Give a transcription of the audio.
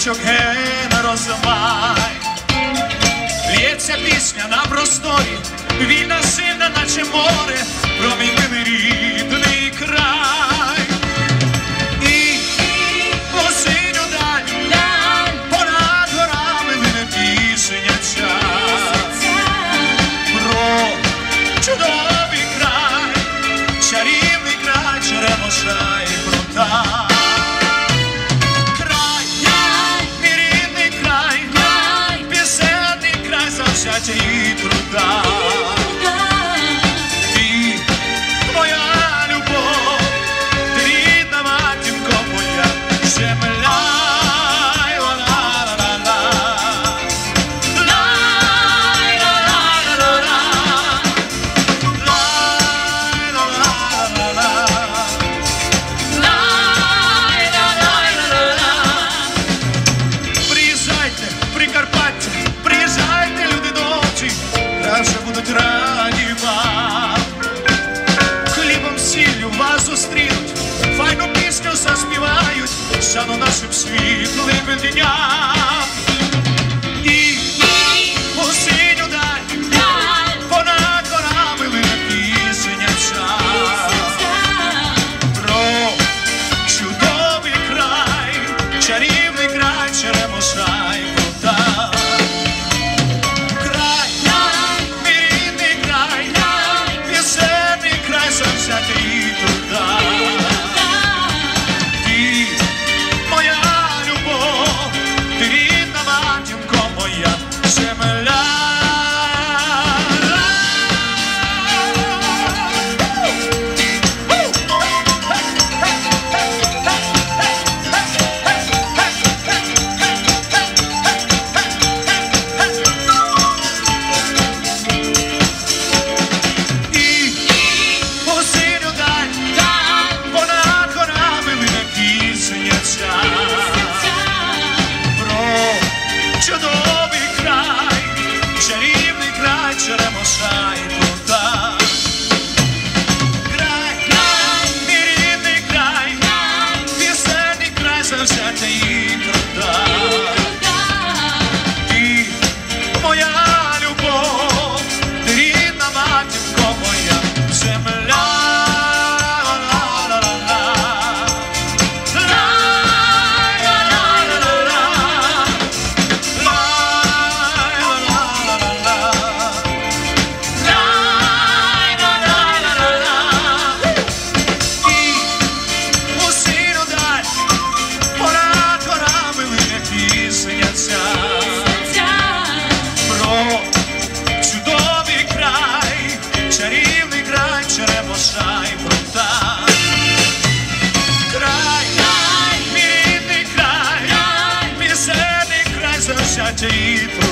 квіточок на розмай, лється пісня на просторі, вільна сильна, наче море. Virginia. todo. deep.